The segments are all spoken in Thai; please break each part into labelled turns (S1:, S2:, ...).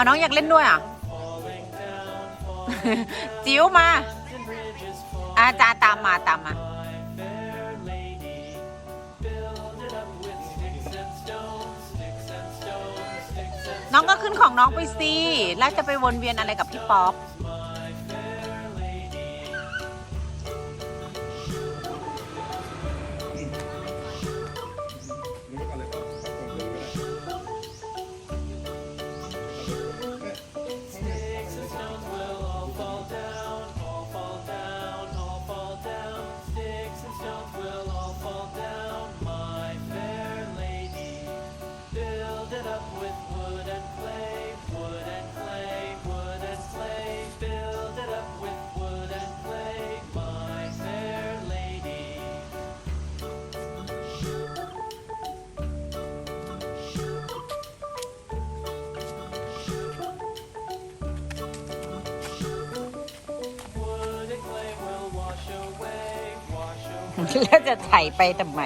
S1: เอาน้องอยากเล่นด้วยอะ จิ๋วมา อาจารย์ตามมาตามมาน้องก็ขึ้นของน้องไปสิ แล้วจะไปวนเวียนอะไรกับพี่ป๊อป แล้วจะถ่ายไปทำไม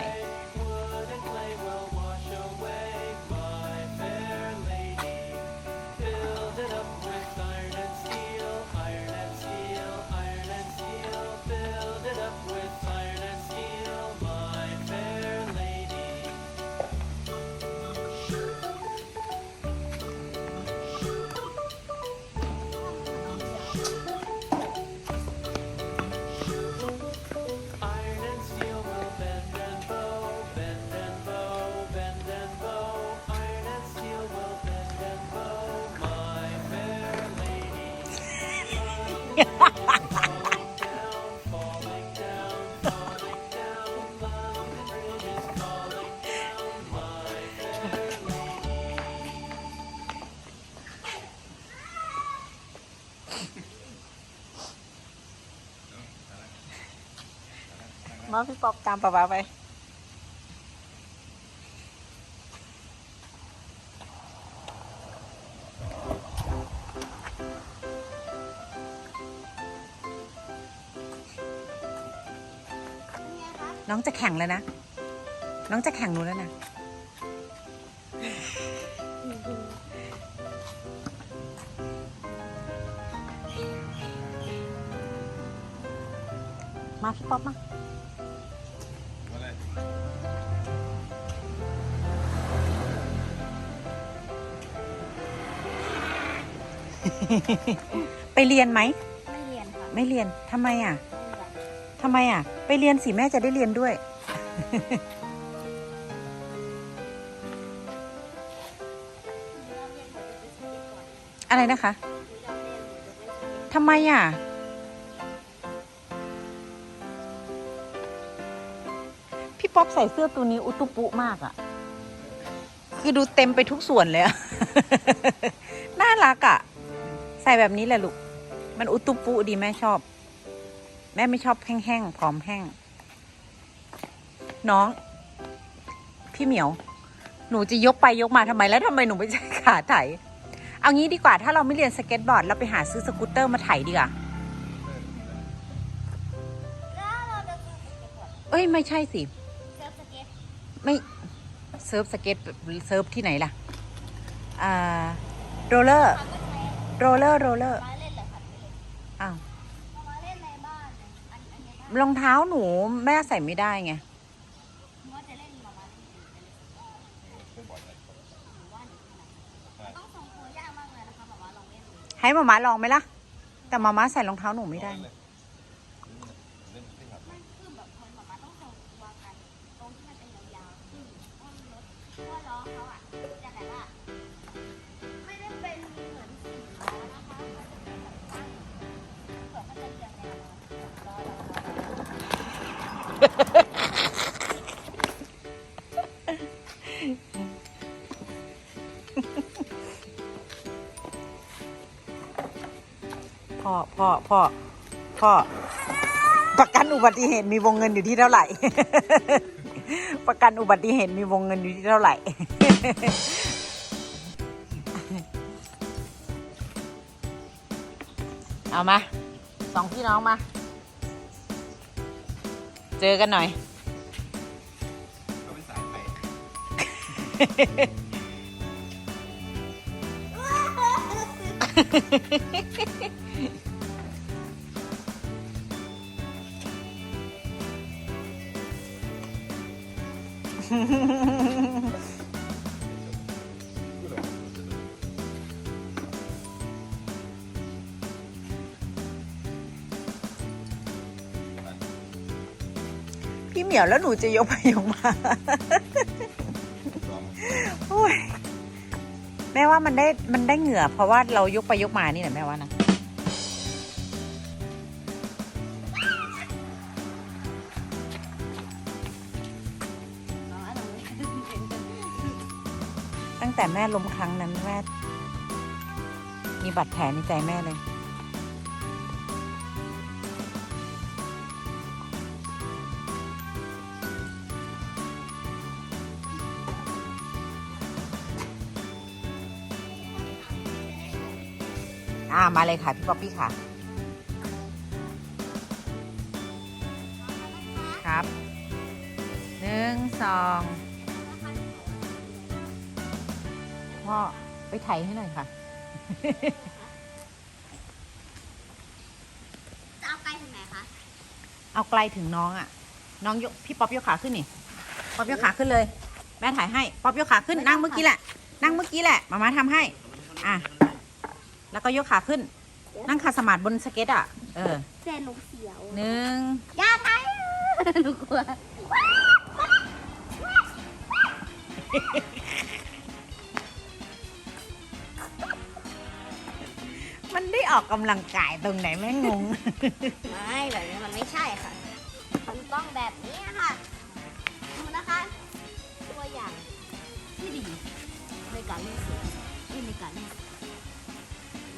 S1: มาพี่ป๊อปตามป๊าป๊าไป น้องจะแข่งแล้วนะ น้องจะแข่งหนูแล้วนะ มาพี่ป๊อปมา ไปเรียนไหม
S2: ไม่เรียนค่ะ
S1: ไม่เรียนทำไมอะ
S2: ไม่เรียน
S1: ทำไมอะ ไปเรียนสิแม่จะได้เรียนด้วย อะไรนะคะทำไมอะพี่ป๊อปใส่เสื้อตัวนี้อุตุปุมากอะ คือดูเต็มไปทุกส่วนเลยอะน่ารักอะ ใส่แบบนี้แหละลูก มันอุตุปุดีแม่ชอบ แม่ไม่ชอบแห้งๆผอมแห้ง น้อง พี่เหมียว หนูจะยกไปยกมาทำไมแล้วทำไมหนูไม่ใช้ขาไถ เอางี้ดีกว่าถ้าเราไม่เรียนสเก็ตบอร์ดเราไปหาซื้อสกูตเตอร์มาไถดีกว่า
S2: เราจะซื้อสเก็ตบอร์ด
S1: เอ้ยไม่ใช่สิไม่เซิร์ฟสเก็ตเซิร์ฟที่ไหนล่ะอ่าโรลเลอร์ โรลเลอร์โรลเลอร์
S2: มาเล่นเหรอคะ
S1: อ้าว
S2: เอามาเล่นในบ้านเนี่ยอันอันนี้บ้าน
S1: รองเท้าหนูแม่ใส่ไม่ได้ไง
S2: ว่าจะเล่นมามาเล่นอยู่จะเล่นหนูว่าหนูถนัดต้องส่งตัวยากมากเลยนะคะแบบว่าลองเล่นดู
S1: ให้มาม่าลองไหมล่ะ แต่มาม่าใส่รองเท้าหนูไม่ได้
S2: พ่อ
S1: พ่อพ่อพ่อประกันอุบัติเหตุมีวงเงินอยู่ที่เท่าไหร่ ประกันอุบัติเหตุมีวงเงินอยู่ที่เท่าไหร่ เอามาสองพี่น้องมา
S3: เจอกันหน่อย
S4: เขาเป็นสายไฟ
S3: พี่เหมียวแล้วหนูจะยกไปยกมา โอ้ยแม่ว่ามันได้มันได้เหงื่อ เพราะว่าเรายกไปยกมานี่แหละแม่ว่านะตั้งแต่แม่ล้มครั้งนั้นแม่มีบาดแผลในใจแม่เลยามาเลยค่ะพี่ป๊อปปี้ค่ะ ครับหนึ่งสองพ่อไปไถให้หน่อยค่ะ
S2: จะเอาไกลถึงไหนคะ
S3: เอาไกลถึงน้องอะ น้องยกพี่ป๊อปยกขาขึ้นนี่ป๊อปยกขาขึ้นเลย แม่ถ่ายให้ป๊อปยกขาขึ้นนั่งเมื่อกี้แหละ นั่งเมื่อกี้แหละมามาทำให้ อะ แล้วก็ยกขาขึ้น นั่งคาสมาธิบนสเก็ตอะ เออ
S2: เจนหนูเสียว
S3: หนึ่ง
S2: อย่าไทยหนูกลัว
S3: มันได้ออกกำลังกายตรงไหนแม่งง
S2: ไม่แบบนี้มันไม่ใช่ค่ะ มันต้องแบบนี้ค่ะดูนะคะ ตัวอย่างที่ดีในการเล่นเสียงในการเล่นดู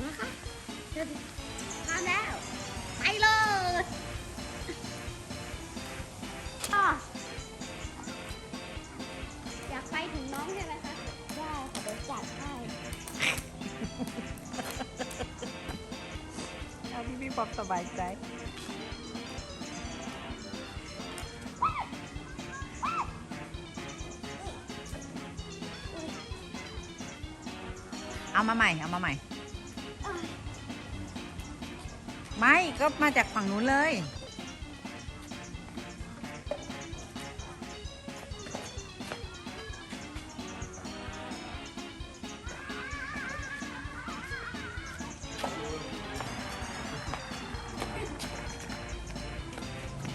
S2: นะคะทำแล้ว ไปเลยอยากไปถึงน้องใช่ไหมคะได้ค่ะเดี๋ยวจัดให้
S3: เอาพี่พี่ป๊อปสบายใจเอามาใหม่ เอามาใหม่ ก็มาจากฝั่งนู้นเลย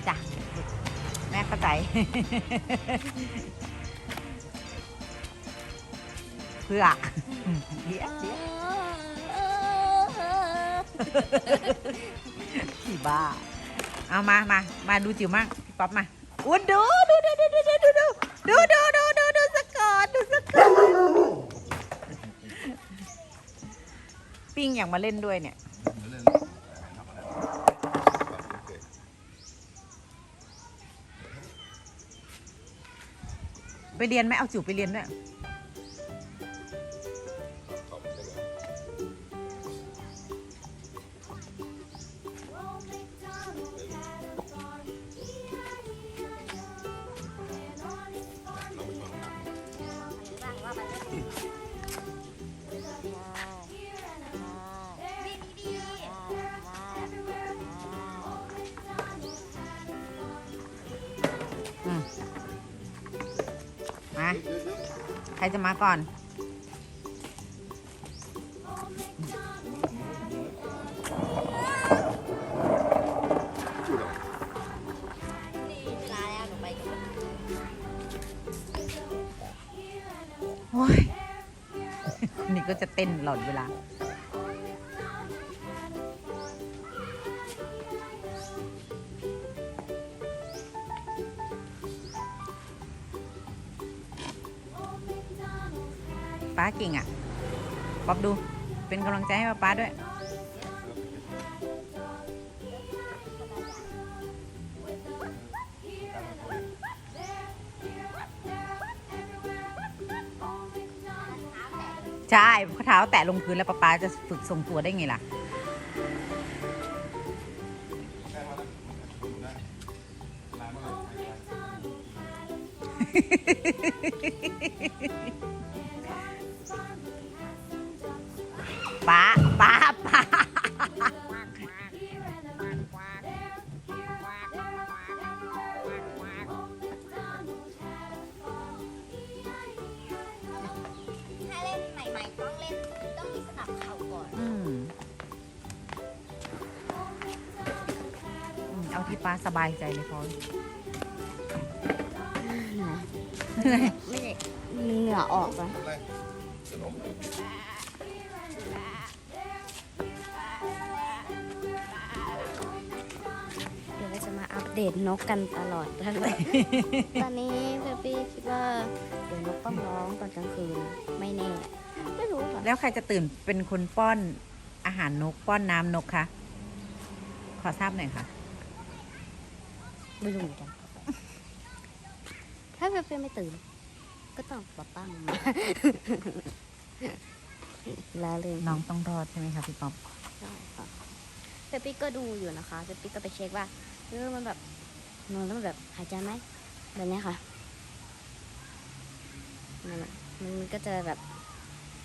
S3: จ้ะ แม่เข้าใจ เพื่อเดี๋ยวเดี๋ยว ผีบ้า เอามามามาดูจิ๋วมั่งพี่ป๊อปมาอุ้ยดูดูดูดูดูดูดูดูดูดูดูดูสกอตดูสกอตปิ้งอย่ากมาเล่นด้วยเนี่ย
S4: ไร
S3: ไปเรียนไหมเอาจิ๋วไปเรียนด้วย ครจะมาก่อน โอ้ยคนนี้ก็จะเต้นหลอดเวลา ป๊อบดู เป็นกำลังใจให้ป้าป้าด้วย ใช่เท้าแตะลงพื้นแล้วป้าป้าจะฝึกทรงตัวได้ไงล่ะ
S4: เอา
S3: ที่ป้าสบายใจเลยพอ
S2: ไม่ได้เหงื่อออกอะ
S4: อะ
S2: เดี๋ยวเราจะมาอัปเดตนกกันตลอดเลย ตอนนี้เบบี้คิดว่าเดี๋ยวนกต้องร้องตอนกลางคืนไม่แน่ไม่รู้ค่ะ
S3: แล้วใครจะตื่นเป็นคนป้อนอาหารนกป้อนน้ำนกคะ ขอทราบหน่อยค่ะ
S2: ไม่รู้เหมือนกัน ถ้าเบบี้ไม่ตื่น ก็ต้องปะป้ามา ลาเลย
S3: น้องต้องรอดใช่ไหมคะพี่ป๊อป
S2: ใช่ค่ะเปปปี้ก็ดูอยู่นะคะเปปปี้ก็ไปเช็คว่าเออมันแบบนอนแล้วมันแบบหายใจไหมแบบเนี้ยค่ะมันมันมันก็จะแบบ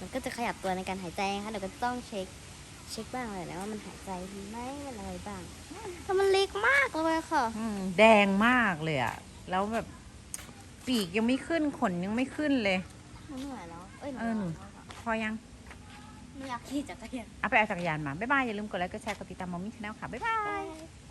S2: มันก็จะขยับตัวในการหายใจนะคะเดี๋ยวก็ต้องเช็ค เช็คบ้างเลยนะว่ามันหายใจดีไหมมันอะไรบ้างแต่มันเล็กมากเลยค่ะ
S3: อืมแดงมากเลยอะแล้วแบบ ปีกยังไม่ขึ้นขนยังไม่ขึ้นเลย
S2: หนูเหนื่อยแล้ว เอ้ยหนู
S3: เออหนู
S2: ร้อนแล้วค่ะ
S3: พอยัง
S2: หนูอยากขี่จักรยาน
S3: เอาไปเอาจักรยานมา บ๊ายบาย อย่าลืมกดไลค์กดแชร์กดติดตามมอมมี่ชาแนลค่ะ บ๊ายบาย
S2: Bye.